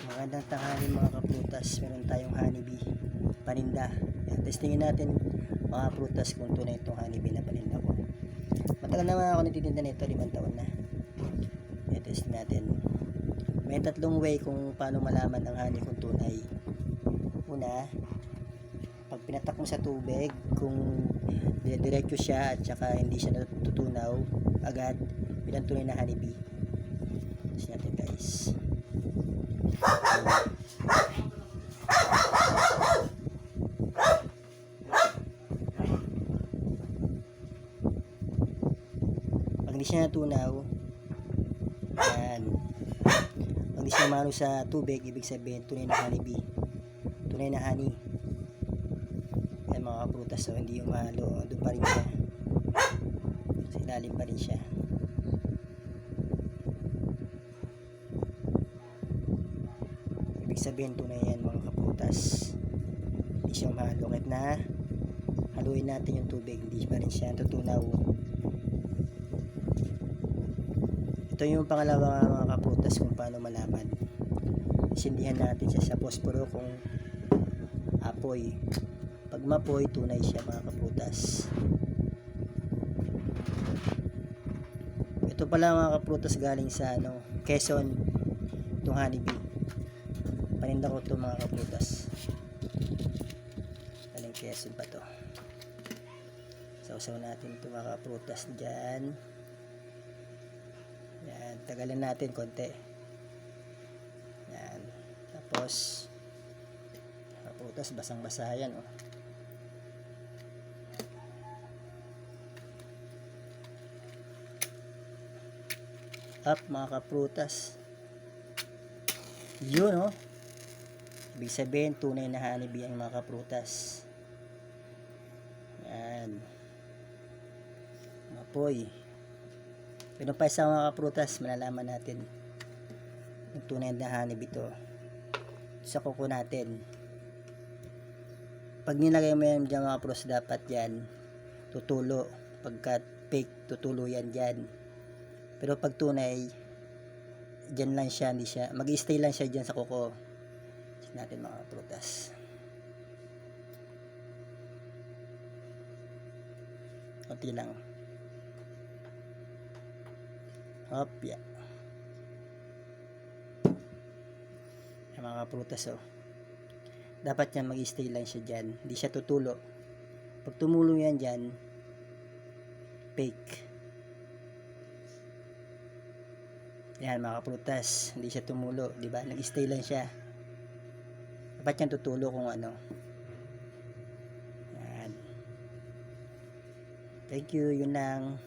Magandang tanghali mga kaprutas. Meron tayong honeybee. Paninda. Yan, testingin natin mga prutas kung tunay itong honeybee na paninda ko. Matagal naman ako nagtitinda nito, limang taon na. Yan, test natin. May tatlong way kung paano malaman ang honey kung tunay. Una, pag pinatak mo sa tubig, kung diretso siya at saka hindi siya natutunaw agad, yun ang tunay na honeybee. Test natin guys. Pag hindi siya natunaw, yan. Pag hindi siya mano sa tubig, ibig sabihin, tunay na honeybee. Tunay na honey. Yan mga prutas, so hindi yung mahalo. Doon pa rin siya. Sa ilalim pa rin siya. Ibig sabihin, tunay yan mga kaprutas. Hindi siya mahalo. Kahit na haluin natin yung tubig, hindi pa rin siya tutunaw. Ito yung pangalawa mga kaprutas kung paano malaman. Isindihan natin siya sa posporo kung apoy. Pag mapoy, tunay siya mga kaprutas. Ito pala mga kaprutas galing sa ano, Quezon, itong honeybee. Paninda ko ito mga kaprutas. Galing Quezon pa to. Sausaw natin ito mga kaprutas dyan. Yan, tagalan natin konti. Yan. Tapos, kaputas, basang-basa yan, oh. Up, mga kaprutas. Yun, oh. Ibig sabihin, tunay na honeybee ang mga kaprutas. Yan. Mapoy. Pero pa sa mga kaprutas, malalaman natin yung tunay na hanib ito sa kuko natin. Pag nilagay mo yan dyan mga pros, dapat yan tutulo. Pagka fake, tutulo yan dyan. Pero pag tunay, dyan lang siya, hindi siya, mag-stay lang siya dyan sa kuko. Natin mga prutas. Kunti lang. Hop, yeah. Yung mga prutas, oh. Dapat yan mag-stay lang siya dyan. Hindi siya tutulo. Pag tumulo yan dyan, fake. Yan, mga prutas. Hindi siya tumulo, di ba? Nag-stay lang siya. Dapat yan tutulo kung ano. Yan. Thank you, yun lang.